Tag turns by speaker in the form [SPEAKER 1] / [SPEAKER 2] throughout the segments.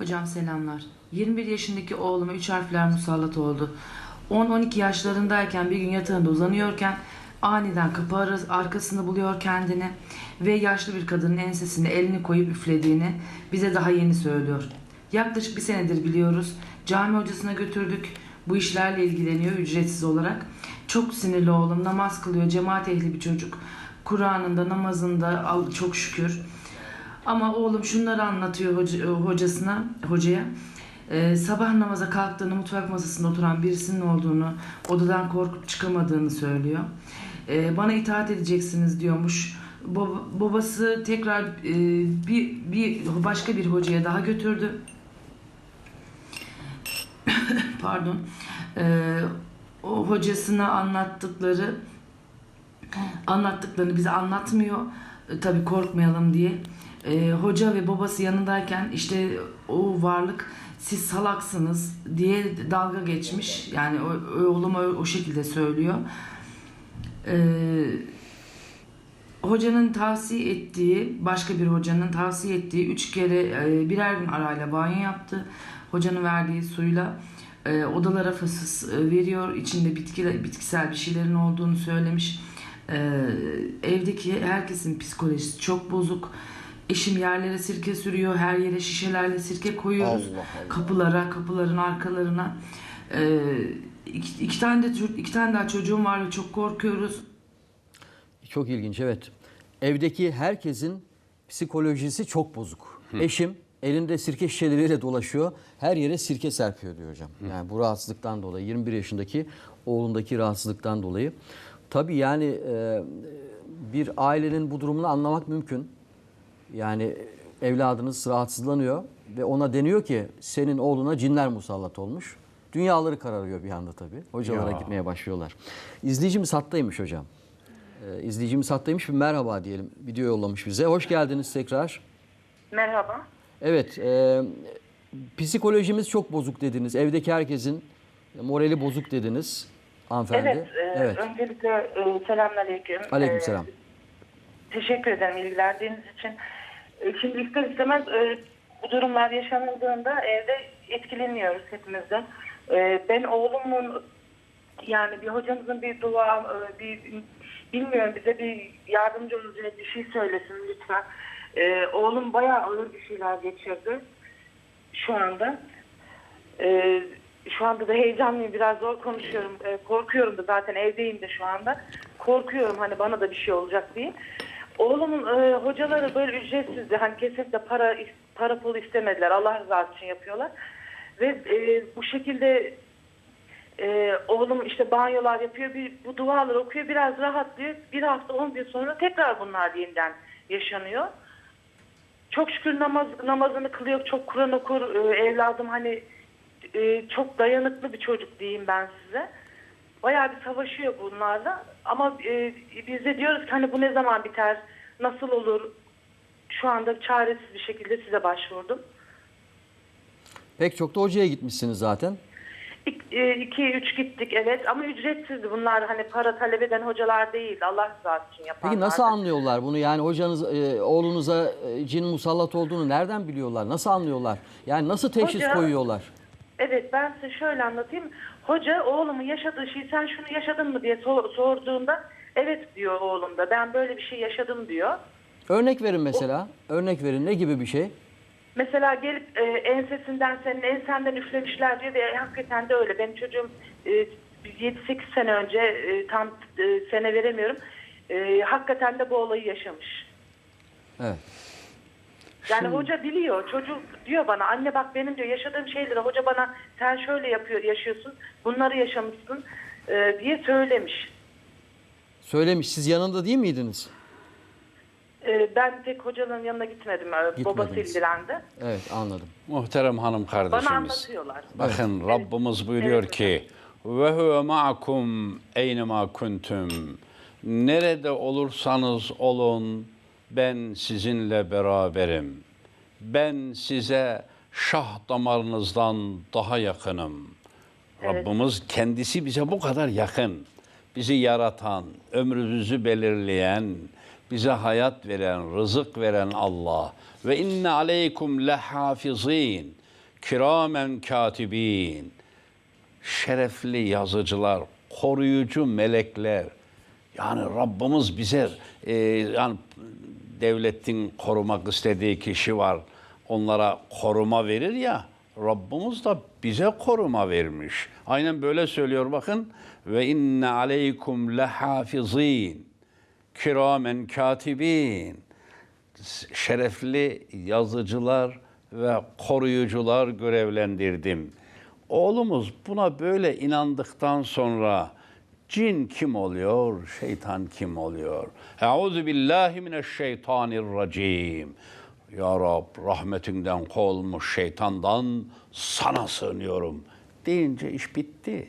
[SPEAKER 1] Hocam selamlar. 21 yaşındaki oğluma 3 harfler musallat oldu. 10-12 yaşlarındayken bir gün yatağında uzanıyorken aniden kapı arkasında buluyor kendini ve yaşlı bir kadının ensesine elini koyup üflediğini bize daha yeni söylüyor. Yaklaşık bir senedir biliyoruz. Cami hocasına götürdük. Bu işlerle ilgileniyor ücretsiz olarak. Çok sinirli oğlum. Namaz kılıyor. Cemaat ehli bir çocuk. Kur'an'ında, namazında çok şükür. Ama oğlum şunları anlatıyor hoca- hocasına, hocaya. Ee, sabah namaza kalktığını mutfak masasında oturan birisinin olduğunu, odadan korkup çıkamadığını söylüyor. Ee, bana itaat edeceksiniz diyormuş. Bab- babası tekrar e, bir, bir başka bir hocaya daha götürdü. Pardon. Ee, o hocasına anlattıkları anlattıklarını bize anlatmıyor. E, tabii korkmayalım diye. E, hoca ve babası yanındayken işte o varlık siz salaksınız diye dalga geçmiş. Yani o, oğlum o, o şekilde söylüyor. E, hocanın tavsiye ettiği, başka bir hocanın tavsiye ettiği üç kere e, birer gün arayla banyo yaptı. Hocanın verdiği suyla e, odalara fısız e, veriyor. İçinde bitki, bitkisel bir şeylerin olduğunu söylemiş. E, evdeki herkesin psikolojisi çok bozuk. Eşim yerlere sirke sürüyor. Her yere şişelerle sirke koyuyoruz.
[SPEAKER 2] Allah Allah.
[SPEAKER 1] Kapılara, kapıların arkalarına. E, iki, iki tane de iki tane daha çocuğum var ve çok korkuyoruz.
[SPEAKER 2] Çok ilginç evet. Evdeki herkesin psikolojisi çok bozuk. Eşim elinde sirke şişeleriyle dolaşıyor. Her yere sirke serpiyor diyor hocam. Yani bu rahatsızlıktan dolayı 21 yaşındaki oğlundaki rahatsızlıktan dolayı. Tabii yani e, bir ailenin bu durumunu anlamak mümkün. Yani evladınız rahatsızlanıyor ve ona deniyor ki senin oğluna cinler musallat olmuş. Dünyaları kararıyor bir anda tabii. Hocalara
[SPEAKER 3] Ya.
[SPEAKER 2] gitmeye başlıyorlar. İzleyicimiz hattaymış hocam. Ee, izleyicimiz hattaymış bir merhaba diyelim. Video yollamış bize. Hoş geldiniz tekrar.
[SPEAKER 4] Merhaba.
[SPEAKER 2] Evet, e, psikolojimiz çok bozuk dediniz. Evdeki herkesin morali bozuk dediniz hanımefendi.
[SPEAKER 4] Evet, e, öncelikle e, selamünaleyküm.
[SPEAKER 2] Aleykümselam.
[SPEAKER 4] E, teşekkür ederim ilgilendiğiniz için. E, şimdi ister istemez e, bu durumlar yaşanıldığında evde etkileniyoruz hepimiz de. E, ben oğlumun yani bir hocamızın bir dua, e, bir bilmiyorum bize bir yardımcı olacak bir şey söylesin lütfen. E, oğlum bayağı ağır bir şeyler geçirdi şu anda. Şu anda da heyecanlıyım. Biraz zor konuşuyorum. Korkuyorum da zaten evdeyim de şu anda. Korkuyorum hani bana da bir şey olacak diye. Oğlumun e, hocaları böyle ücretsizdi. Hani kesinlikle para para pul istemediler. Allah rızası için yapıyorlar. Ve e, bu şekilde e, oğlum işte banyolar yapıyor. Bir, bu dualar okuyor. Biraz rahatlıyor. Bir hafta on gün sonra tekrar bunlar yeniden yaşanıyor. Çok şükür namaz namazını kılıyor, çok Kur'an okur Ee, evladım hani e, çok dayanıklı bir çocuk diyeyim ben size. Bayağı bir savaşıyor bunlarla ama e, biz de diyoruz ki hani bu ne zaman biter, nasıl olur? Şu anda çaresiz bir şekilde size başvurdum.
[SPEAKER 2] Pek çok da hocaya gitmişsiniz zaten.
[SPEAKER 4] 2-3 gittik evet ama ücretsizdi bunlar hani para talep eden hocalar değil Allah rızası için yapanlar.
[SPEAKER 2] Peki nasıl anlıyorlar bunu? Yani hocanız e, oğlunuza e, cin musallat olduğunu nereden biliyorlar? Nasıl anlıyorlar? Yani nasıl teşhis
[SPEAKER 4] Hoca-
[SPEAKER 2] koyuyorlar?
[SPEAKER 4] Evet ben size şöyle anlatayım. Hoca oğlumun yaşadığı şeyi sen şunu yaşadın mı diye sor- sorduğunda evet diyor oğlum da ben böyle bir şey yaşadım diyor.
[SPEAKER 2] Örnek verin mesela. Örnek verin ne gibi bir şey?
[SPEAKER 4] Mesela gelip e, ensesinden senin ensenden üflemişler diyor ve hakikaten de öyle. Benim çocuğum e, 7-8 sene önce e, tam e, sene veremiyorum. E, hakikaten de bu olayı yaşamış.
[SPEAKER 2] Evet.
[SPEAKER 4] Yani
[SPEAKER 2] Şimdi-
[SPEAKER 4] hoca biliyor. Çocuk diyor bana anne bak benim diyor yaşadığım şeyleri hoca bana sen şöyle yapıyor yaşıyorsun. Bunları yaşamışsın e, diye söylemiş.
[SPEAKER 2] Söylemiş. Siz yanında değil miydiniz?
[SPEAKER 4] E, ben tek hocanın yanına gitmedim. E, Babası ilgilendi.
[SPEAKER 2] Evet anladım.
[SPEAKER 3] Muhterem hanım
[SPEAKER 4] Bana
[SPEAKER 3] kardeşimiz.
[SPEAKER 4] anlatıyorlar.
[SPEAKER 3] Bakın Rabbimiz buyuruyor
[SPEAKER 4] Evet
[SPEAKER 3] ki ve huve ma'akum eynema kuntum. Nerede olursanız olun ben sizinle beraberim. Ben size şah damarınızdan daha yakınım. Rabbimiz kendisi bize bu kadar yakın. Bizi yaratan, ömrümüzü belirleyen, bize hayat veren, rızık veren Allah. Ve inne aleykum lehafizin. kiramen katibin şerefli yazıcılar, koruyucu melekler. Yani Rabbimiz bize e, yani devletin korumak istediği kişi var. Onlara koruma verir ya. Rabbimiz da bize koruma vermiş. Aynen böyle söylüyor bakın. Ve inne aleykum lehafizin kiramen katibin şerefli yazıcılar ve koruyucular görevlendirdim. Oğlumuz buna böyle inandıktan sonra cin kim oluyor, şeytan kim oluyor? Euzu billahi mineşşeytanirracim. Ya Rab rahmetinden kovulmuş şeytandan sana sığınıyorum deyince iş bitti.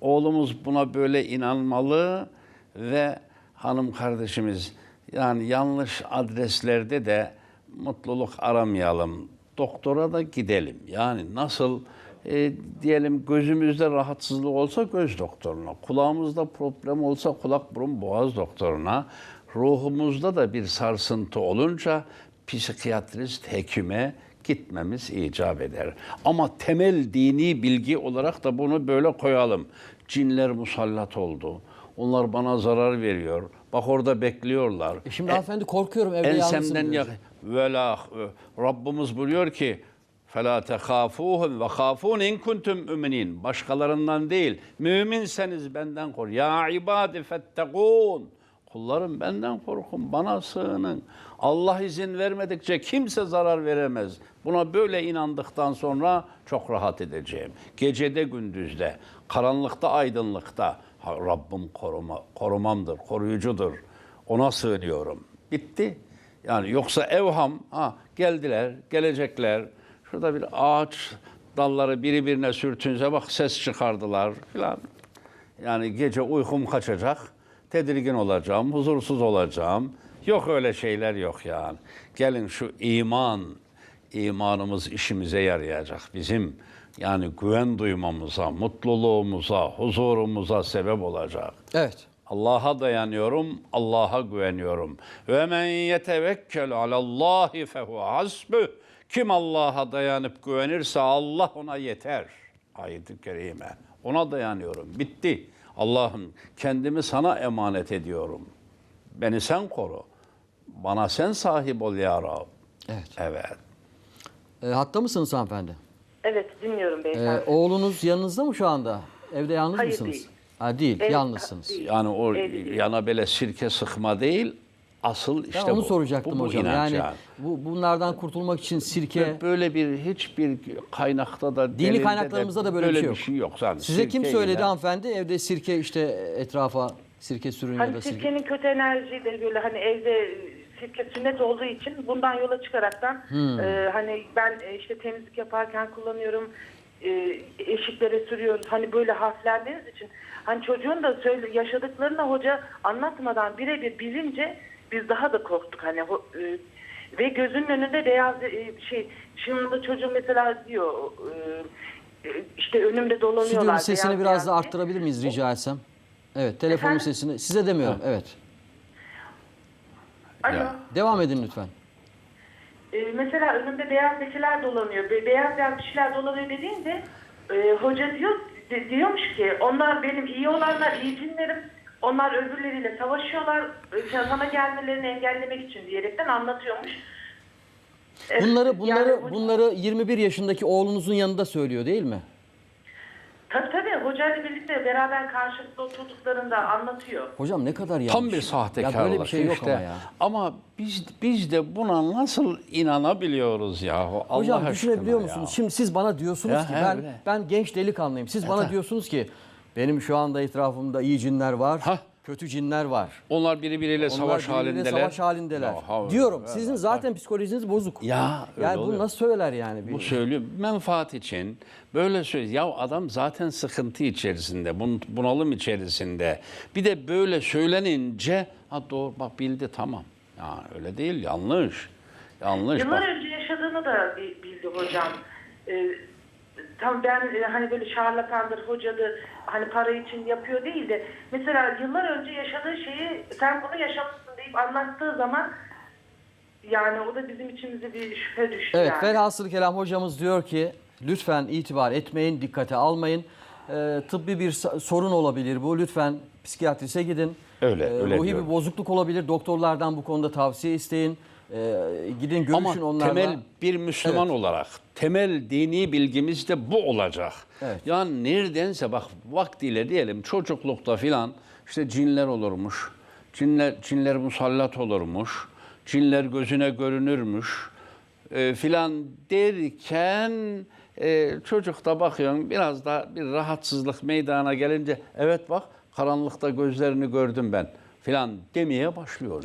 [SPEAKER 3] Oğlumuz buna böyle inanmalı ve hanım kardeşimiz yani yanlış adreslerde de mutluluk aramayalım. Doktora da gidelim. Yani nasıl e, diyelim gözümüzde rahatsızlık olsa göz doktoruna, kulağımızda problem olsa kulak burun boğaz doktoruna, ruhumuzda da bir sarsıntı olunca psikiyatrist hekime gitmemiz icap eder. Ama temel dini bilgi olarak da bunu böyle koyalım. Cinler musallat oldu. Onlar bana zarar veriyor. Bak orada bekliyorlar.
[SPEAKER 2] E şimdi hanımefendi korkuyorum evde yalnızım
[SPEAKER 3] Ensemden yak ve la Rabbimiz buyuruyor ki فَلَا تَخَافُوهُمْ وَخَافُونَ اِنْ كُنْتُمْ مُؤْمِنِينَ Başkalarından değil. Müminseniz benden korun. Ya ibadi fettegûn. Kullarım benden korkun, bana sığının. Allah izin vermedikçe kimse zarar veremez. Buna böyle inandıktan sonra çok rahat edeceğim. Gecede gündüzde, karanlıkta aydınlıkta ha, Rabbim koruma, korumamdır, koruyucudur. Ona sığınıyorum. Bitti. Yani yoksa evham, ha geldiler, gelecekler. Şurada bir ağaç dalları birbirine sürtünse bak ses çıkardılar filan. Yani gece uykum kaçacak, tedirgin olacağım, huzursuz olacağım. Yok öyle şeyler yok yani. Gelin şu iman, imanımız işimize yarayacak. Bizim yani güven duymamıza, mutluluğumuza, huzurumuza sebep olacak.
[SPEAKER 2] Evet.
[SPEAKER 3] Allah'a dayanıyorum, Allah'a güveniyorum. Ve men yetevekkel alallahi fehu hasbuh. Kim Allah'a dayanıp güvenirse Allah ona yeter. Ayet-i kerime. Ona dayanıyorum. Bitti. Allah'ım kendimi sana emanet ediyorum. Beni sen koru. Bana sen sahip ol ya Rab.
[SPEAKER 2] Evet.
[SPEAKER 3] Evet.
[SPEAKER 2] E, hatta mısınız hanımefendi?
[SPEAKER 4] Evet dinliyorum
[SPEAKER 2] E,
[SPEAKER 4] beyefendi.
[SPEAKER 2] oğlunuz yanınızda mı şu anda? Evde yalnız
[SPEAKER 4] Hayır,
[SPEAKER 2] mısınız?
[SPEAKER 4] değil.
[SPEAKER 2] Ha, değil,
[SPEAKER 4] Evet,
[SPEAKER 2] yalnızsınız.
[SPEAKER 4] değil.
[SPEAKER 3] Yani o
[SPEAKER 4] Evet.
[SPEAKER 3] yana böyle sirke sıkma değil, asıl işte
[SPEAKER 2] ben onu
[SPEAKER 3] bu.
[SPEAKER 2] soracaktım
[SPEAKER 3] Bu- bu
[SPEAKER 2] hocam. Yani, bu bunlardan kurtulmak için sirke
[SPEAKER 3] Böyle bir hiçbir kaynakta da
[SPEAKER 2] Dini kaynaklarımızda da böyle bir şey yok.
[SPEAKER 3] bir şey yok. zaten.
[SPEAKER 2] size kim söyledi
[SPEAKER 3] ile-
[SPEAKER 2] hanımefendi? Evde sirke işte etrafa sirke sürün ya da
[SPEAKER 4] Hani
[SPEAKER 2] sirke.
[SPEAKER 4] sirkenin kötü enerjiyi de böyle hani evde sirke sünnet olduğu için bundan yola çıkaraktan
[SPEAKER 2] Hmm.
[SPEAKER 4] e, hani ben e, işte temizlik yaparken kullanıyorum e, eşiklere sürüyoruz hani böyle harflendiğiniz için hani çocuğun da söyle, yaşadıklarını hoca anlatmadan birebir bilince biz daha da korktuk hani e, ve gözünün önünde beyaz e, şey şu anda çocuğum mesela diyor e, işte önümde dolanıyorlar.
[SPEAKER 2] Stüdyonun sesini
[SPEAKER 4] beyaz
[SPEAKER 2] biraz
[SPEAKER 4] beyaz
[SPEAKER 2] da arttırabilir miyiz rica etsem? Evet, telefonun
[SPEAKER 4] Efendim?
[SPEAKER 2] sesini size demiyorum. Evet.
[SPEAKER 4] Alo.
[SPEAKER 2] Devam edin lütfen.
[SPEAKER 4] Ee, mesela önümde beyaz lekeler dolanıyor. Be- beyaz beyaz bir şeyler dolanıyor dediğinde e, hoca diyor de- diyormuş ki onlar benim iyi olanlar, iyi cinlerim. Onlar öbürleriyle savaşıyorlar. e, Sana gelmelerini engellemek için diyerekten anlatıyormuş.
[SPEAKER 2] Bunları bunları
[SPEAKER 4] yani
[SPEAKER 2] bunları 21 yaşındaki oğlunuzun yanında söylüyor değil mi?
[SPEAKER 4] Tabii tabii hocayla birlikte beraber karşılıklı oturduklarında anlatıyor.
[SPEAKER 2] Hocam ne kadar yanlış.
[SPEAKER 3] Tam bir
[SPEAKER 2] Ya
[SPEAKER 3] sahtekarlık.
[SPEAKER 2] böyle bir şey yok
[SPEAKER 3] işte.
[SPEAKER 2] ama ya.
[SPEAKER 3] Ama biz biz de buna nasıl inanabiliyoruz ya? Allah
[SPEAKER 2] Hocam
[SPEAKER 3] aşkına
[SPEAKER 2] düşünebiliyor
[SPEAKER 3] ya.
[SPEAKER 2] musunuz? Şimdi siz bana diyorsunuz
[SPEAKER 3] Ya,
[SPEAKER 2] ki ben
[SPEAKER 3] öyle.
[SPEAKER 2] ben genç delikanlıyım. Siz bana diyorsunuz ki benim şu anda etrafımda iyi cinler var,
[SPEAKER 3] Hah.
[SPEAKER 2] Kötü cinler var.
[SPEAKER 3] Onlar birbiriyle
[SPEAKER 2] Onlar
[SPEAKER 3] savaş
[SPEAKER 2] birbiriyle
[SPEAKER 3] halindeler.
[SPEAKER 2] savaş halindeler.
[SPEAKER 3] Ya, ha-
[SPEAKER 2] Diyorum.
[SPEAKER 3] ya,
[SPEAKER 2] Sizin zaten psikolojiniz bozuk.
[SPEAKER 3] Ya, öyle
[SPEAKER 2] yani bunu
[SPEAKER 3] oluyor.
[SPEAKER 2] nasıl söyler yani? Bir-
[SPEAKER 3] Bu söylüyor. Menfaat için böyle söylüyor. Ya adam zaten sıkıntı içerisinde, bun- bunalım içerisinde. Bir de böyle söylenince ha doğru bak bildi tamam. Ya öyle değil yanlış. Yanlış
[SPEAKER 4] Yıllar
[SPEAKER 3] bak.
[SPEAKER 4] önce yaşadığını da bi- bildi hocam. Ee, tam ben e, hani böyle şarlatandır, hocadır, hani para için yapıyor değil de mesela yıllar önce yaşadığı şeyi sen bunu yaşamışsın deyip anlattığı zaman yani o da bizim içimize bir şüphe düştü
[SPEAKER 2] Evet,
[SPEAKER 4] yani.
[SPEAKER 2] velhasıl kelam hocamız diyor ki Lütfen itibar etmeyin, dikkate almayın. Ee, tıbbi bir sorun olabilir bu. Lütfen psikiyatrise gidin.
[SPEAKER 3] Öyle, öyle
[SPEAKER 2] Ruhi
[SPEAKER 3] diyorum.
[SPEAKER 2] bir bozukluk olabilir. Doktorlardan bu konuda tavsiye isteyin. Ee, gidin görüşün
[SPEAKER 3] Ama
[SPEAKER 2] onlarla.
[SPEAKER 3] temel bir Müslüman
[SPEAKER 2] Evet.
[SPEAKER 3] olarak temel dini bilgimiz de bu olacak.
[SPEAKER 2] Evet.
[SPEAKER 3] Yani neredense bak vaktiyle diyelim çocuklukta filan işte cinler olurmuş. Cinler cinler musallat olurmuş. Cinler gözüne görünürmüş. E, filan derken e, çocukta bakıyorsun biraz da bir rahatsızlık meydana gelince evet bak karanlıkta gözlerini gördüm ben filan demeye başlıyor.